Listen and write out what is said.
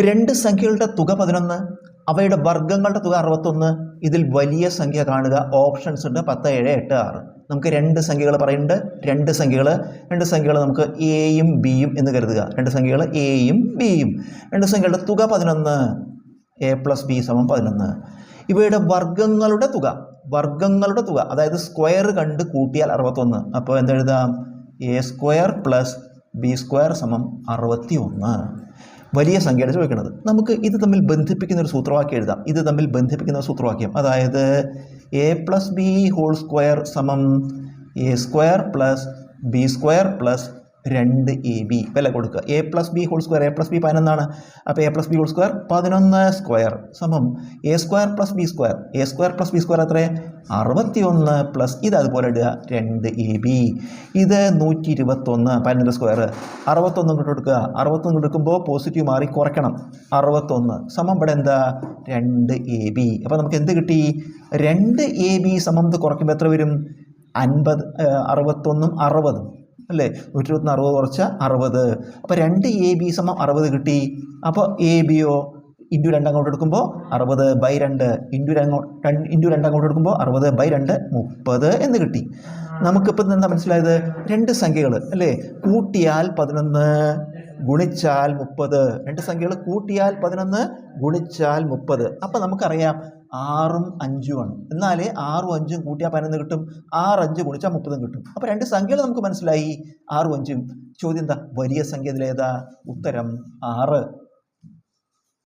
രണ്ട് സംഖ്യകളുടെ തുക പതിനൊന്ന് അവയുടെ വർഗങ്ങളുടെ തുക അറുപത്തൊന്ന്. ഇതിൽ വലിയ സംഖ്യ കാണുക. ഓപ്ഷൻസ് ഉണ്ട്. പത്ത് ഏഴ് എട്ട് ആറ്. നമുക്ക് രണ്ട് സംഖ്യകൾ പറയുന്നുണ്ട്. രണ്ട് സംഖ്യകൾ. രണ്ട് സംഖ്യകൾ നമുക്ക് എയും ബിയും എന്ന് കരുതുക. രണ്ട് സംഖ്യകൾ എയും ബിയും രണ്ട് സംഖ്യകളുടെ തുക പതിനൊന്ന്. എ പ്ലസ് ബി സമം പതിനൊന്ന്. ഇവയുടെ വർഗങ്ങളുടെ തുക. വർഗങ്ങളുടെ തുക. അതായത് സ്ക്വയർ കണ്ട് കൂട്ടിയാൽ അറുപത്തൊന്ന്. അപ്പോൾ എന്തെഴുതാം? A square plus B square സമം അറുപത്തി ഒന്ന് വലിയ സംഖ്യയാണ് ചോദിക്കുന്നത് നമുക്ക് ഇത് തമ്മിൽ ബന്ധിപ്പിക്കുന്ന ഒരു സൂത്രവാക്യം എഴുതാം. ഇത് തമ്മിൽ ബന്ധിപ്പിക്കുന്ന ഒരു സൂത്രവാക്യം. അതായത് A plus B whole square സമം A square plus B square plus രണ്ട് എ ബി വില കൊടുക്കുക. A plus B whole square A plus B പതിനൊന്നാണ്. അപ്പോൾ A plus B whole square പതിനൊന്ന് സ്ക്വയർ സമം A square plus B square A square plus B square എത്ര അറുപത്തി ഒന്ന് plus ഇത് അതുപോലെ ഇടുക. രണ്ട് എ ബി ഇത് നൂറ്റി ഇരുപത്തൊന്ന് പതിനൊന്ന് സ്ക്വയർ അറുപത്തൊന്ന് ഇങ്ങോട്ട് കൊടുക്കുക. അറുപത്തൊന്ന് കൊടുക്കുമ്പോൾ പോസിറ്റീവ് മാറി കുറയ്ക്കണം. അറുപത്തൊന്ന്. സമം ഇവിടെ എന്താ? രണ്ട് എ ബി അപ്പോൾ നമുക്ക് എന്ത് കിട്ടി? രണ്ട് എ ബി സമം കുറയ്ക്കുമ്പോൾ എത്ര വരും? അൻപത് അറുപത്തൊന്നും അറുപതും. അല്ലേ? നൂറ്റി ഇരുപത്തൊന്ന് അറുപത് കുറച്ച് അറുപത്. അപ്പോൾ രണ്ട് എ ബി സമം അറുപത് കിട്ടി. അപ്പോൾ എ ബിയോ ഇന്റു രണ്ട് അങ്ങോട്ട് എടുക്കുമ്പോൾ അറുപത് ബൈ രണ്ട്. ഇന്റു രണ്ടോ രണ്ട് ഇന്റു രണ്ട് അങ്ങോട്ട് എടുക്കുമ്പോൾ അറുപത് ബൈ രണ്ട് മുപ്പത് എന്ന് കിട്ടി. നമുക്കിപ്പോൾ എന്താ മനസ്സിലായത്? രണ്ട് സംഖ്യകൾ അല്ലേ? കൂട്ടിയാൽ പതിനൊന്ന്. ഗുണിച്ചാൽ മുപ്പത്. രണ്ട് സംഖ്യകൾ കൂട്ടിയാൽ പതിനൊന്ന് ഗുണിച്ചാൽ മുപ്പത്. അപ്പം നമുക്കറിയാം ആറും അഞ്ചുമാണ് എന്നാലേ ആറും അഞ്ചും കൂട്ടിയാൽ പതിനൊന്ന് കിട്ടും ആറ് അഞ്ച് ഗുണിച്ചാൽ മുപ്പതും കിട്ടും. അപ്പോൾ രണ്ട് സംഖ്യകൾ നമുക്ക് മനസ്സിലായി. ആറും അഞ്ചും. ചോദ്യം എന്താ? വലിയ സംഖ്യ ഇതിലേതാ ഉത്തരം ആറ്.